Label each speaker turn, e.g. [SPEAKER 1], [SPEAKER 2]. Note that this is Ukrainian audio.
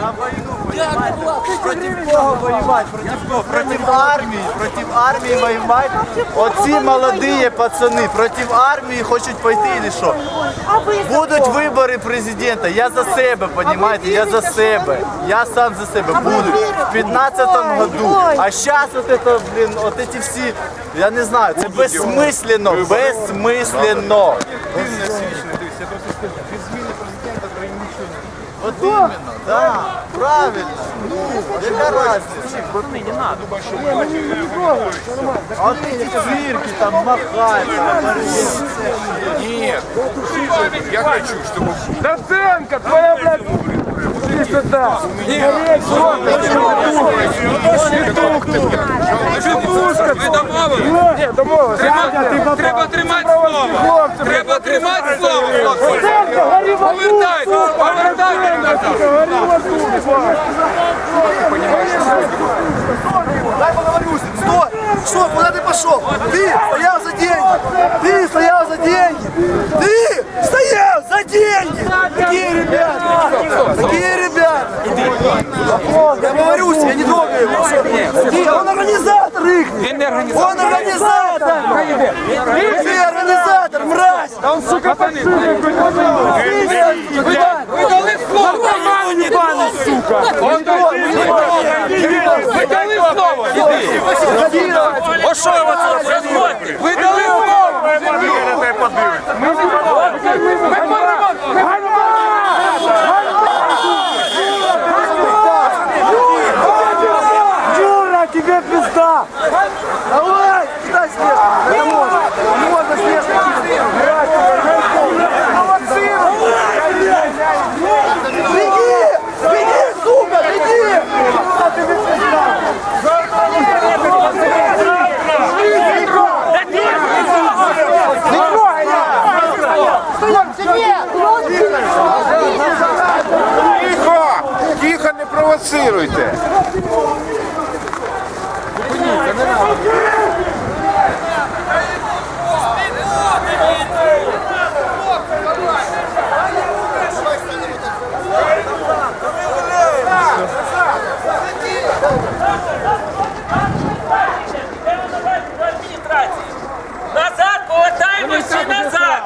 [SPEAKER 1] на войну воевать. Против кого воевать? Против кого? Против армії. Против армії воевать. Оці молоді пацани против армії хочуть пойти или що? Будуть вибори президента. Я за себе, понімаєте? Я за себе. Я сам за себе буду. В 15 году. А зараз от это, блін, от эти всі, я не знаю, це безсмислено, безсмислено. Іменно, да, правильно. Ну, яка разниця? А от ці цирки там махають.
[SPEAKER 2] Нет, я хочу, чтобы
[SPEAKER 3] Доценко, твоя, блядь, иди сюда.
[SPEAKER 4] Ми домовились.
[SPEAKER 3] Ні, домовились.
[SPEAKER 4] Треба, тримати тримати слово, хлопці. Повертайте, повертайте назад.
[SPEAKER 1] Дай поговорю с ним. Стой! Что, куда ты пошел? Ты стоял за деньги! Ты говорю с ним, я не трогаю его. Ты, он организатор их!
[SPEAKER 4] Він не організатор.
[SPEAKER 1] Он организатор! Ты организатор, мразь!
[SPEAKER 3] А он, сука, подсыльный
[SPEAKER 4] Ви дали слово. Ви дали слово. Іди.
[SPEAKER 2] Тихо! Тихо, не провоцируйте!
[SPEAKER 5] Назад, повертаємося назад!